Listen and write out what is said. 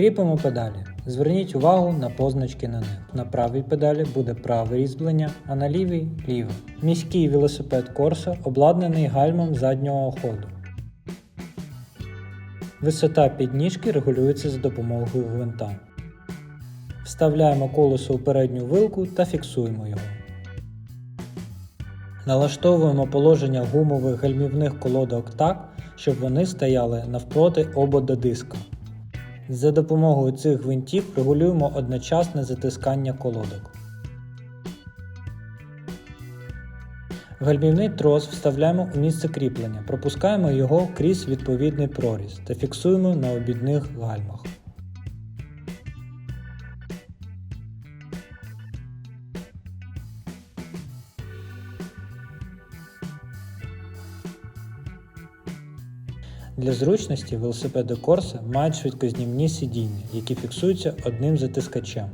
Кріпимо педалі. Зверніть увагу на позначки на них. На правій педалі буде праве різьблення, а на лівій ліве. Міський велосипед Corsa обладнаний гальмом заднього ходу. Висота підніжки регулюється за допомогою гвинта. Вставляємо колесо у передню вилку та фіксуємо його. Налаштовуємо положення гумових гальмівних колодок так, щоб вони стояли навпроти обода диска. За допомогою цих гвинтів регулюємо одночасне затискання колодок. Гальмівний трос вставляємо у місце кріплення, пропускаємо його крізь відповідний проріз та фіксуємо на обідних гальмах. Для зручності велосипеди Corsa мають швидкознімні сидіння, які фіксуються одним затискачем.